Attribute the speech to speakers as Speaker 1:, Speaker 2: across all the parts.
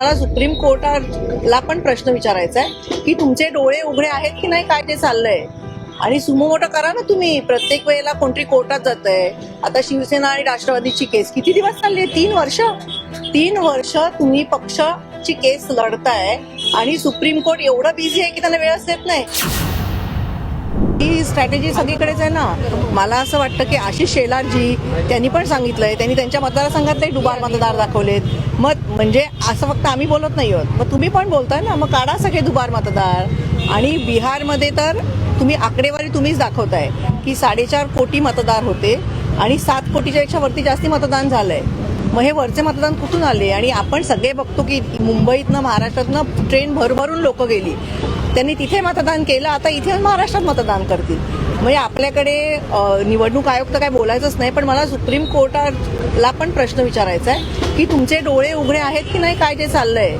Speaker 1: मला सुप्रीम कोर्टाला पण प्रश्न विचारायचा आहे की तुमचे डोळे उघडे आहेत की नाही? काय ते चाललंय? आणि सुमो मोठं करा ना तुम्ही. प्रत्येक वेळेला कोणतरी कोर्टात जात आहे आता शिवसेना आणि राष्ट्रवादीची केस किती दिवस चालली आहे? तीन वर्ष? तीन वर्ष तुम्ही पक्षाची केस लढताय आणि सुप्रीम कोर्ट एवढं बिझी आहे की त्यांना वेळच देत नाही. ती स्ट्रॅटेजी सगळीकडेच आहे ना. मला असं वाटतं की आशिष शेलारजी त्यांनी पण सांगितलंय. त्यांनी त्यांच्या मतदारसंघातले डुबार मतदार दाखवलेत. मग म्हणजे असं फक्त आम्ही बोलत नाही आहोत. मग तुम्ही पण बोलताय ना. मग काढा सगळे दुबार मतदार. आणि बिहारमध्ये तर तुम्ही आकडेवारी तुम्हीच दाखवताय की साडेचार कोटी मतदार होते आणि सात कोटीच्यापेक्षा वरती जास्ती मतदान झालंय. मग हे वरचे मतदान कुठून आले? आणि आपण सगळे बघतो की मुंबईतनं महाराष्ट्रातनं ट्रेन भरभरून लोक गेली. त्यांनी तिथे मतदान केलं आता इथे महाराष्ट्रात मतदान करतील. म्हणजे आपल्याकडे निवडणूक आयोग तर काय बोलायचंच नाही पण मला सुप्रीम कोर्टाला पण प्रश्न विचारायचा आहे की तुमचे डोळे उघडे आहेत की नाही काय जे चाललंय?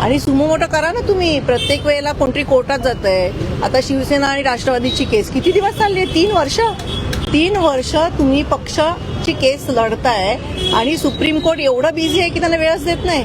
Speaker 1: आणि सुमो मोठं करा ना तुम्ही प्रत्येक वेळेला कोणतरी कोर्टात जात आहे आता शिवसेना आणि राष्ट्रवादीची केस किती दिवस चालली आहे? तीन वर्ष? तीन वर्ष तुम्ही पक्षाची केस लढताय आणि सुप्रीम कोर्ट एवढं बिझी आहे की त्यांना वेळच देत नाही?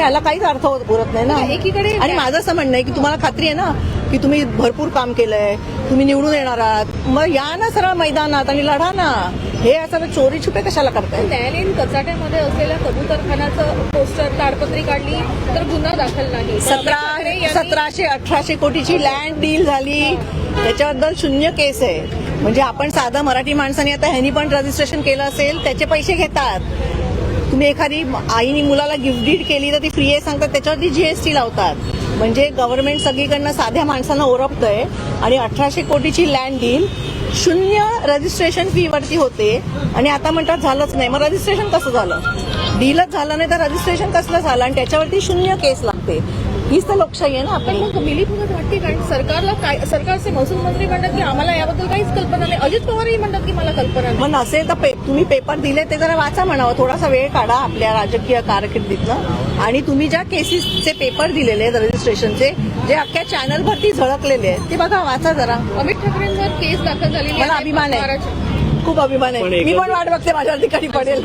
Speaker 1: याला काहीच अर्थ होत उरत नाही ना.
Speaker 2: एकीकडे-
Speaker 1: आणि माझं असं म्हणणं आहे की तुम्हाला खात्री आहे ना की तुम्ही भरपूर काम केलंय तुम्ही निवडून येणार आहात मग या ना सरळ मैदानात आणि लढा ना. हे असं चोरी छुपे कशाला करताय?
Speaker 2: न्यायालयीन कचाट्यामध्ये असलेल्या कबूतरखानाचं पोस्टर ताडपत्री काढली तर गुन्हा दाखल नाही.
Speaker 1: सतरा सतराशे अठराशे कोटीची लँड डील झाली. त्याच्याबद्दल शून्य केस आहे. म्हणजे आपण साधा मराठी माणसाने आता ह्यांनी पण रजिस्ट्रेशन केलं असेल त्याचे पैसे घेतात. तुम्ही एखादी आईने मुलाला गिफ्ट डीड केली तर ती फ्री आहे सांगतात त्याच्यावरती जीएसटी लावतात. म्हणजे गव्हर्नमेंट सगळीकडनं साध्या माणसांना ओरपतंय आणि अठराशे कोटीची लँड डील शून्य रजिस्ट्रेशन फी वरती होते. आणि आता म्हणतात झालंच नाही. मग रजिस्ट्रेशन कसं झालं? डीलच झालं नाही तर रजिस्ट्रेशन कसलं झालं? आणि त्याच्यावरती शून्य केस लागते. हीच तर लोकशाही आहे ना
Speaker 2: आपण
Speaker 1: आपली
Speaker 2: वाटते. सरकारला काय सरकारचे महसूल मंत्री म्हणतात की आम्हाला याबद्दल काहीच कल्पना नाही. अजित पवारही म्हणतात की मला कल्पना नाही.
Speaker 1: मग नसेल तर पे- तुम्ही पेपर दिले ते जरा वाचा म्हणावं. थोडासा वेळ काढा आपल्या राजकीय कारकिर्दीतनं. आणि तुम्ही ज्या केसेसचे पेपर दिलेले आहेत रजिस्ट्रेशनचे जे अख्ख्या चॅनलवरती झळकलेले आहेत ते बघा वाचा जरा.
Speaker 2: अमित ठाकरेंवर केस दाखल झालेली
Speaker 1: मला अभिमान आहे. खूप अभिमान आहे. मी पण वाट बघते माझ्या ठिकाणी पडेल.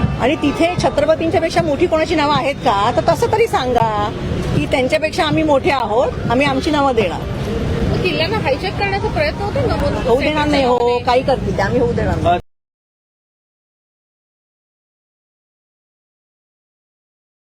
Speaker 1: आणि तिथे छत्रपतींच्या पेक्षा मोठी कोणाची नावं आहेत का? तर तसं तरी सांगा की त्यांच्यापेक्षा आम्ही मोठे आहोत आम्ही आमची नावं देणार.
Speaker 2: किल्ल्यांना हायजॅक करण्याचा प्रयत्न होतो
Speaker 1: होऊ देणार नाही हो काही करतील ते आम्ही होऊ देणार. नाही.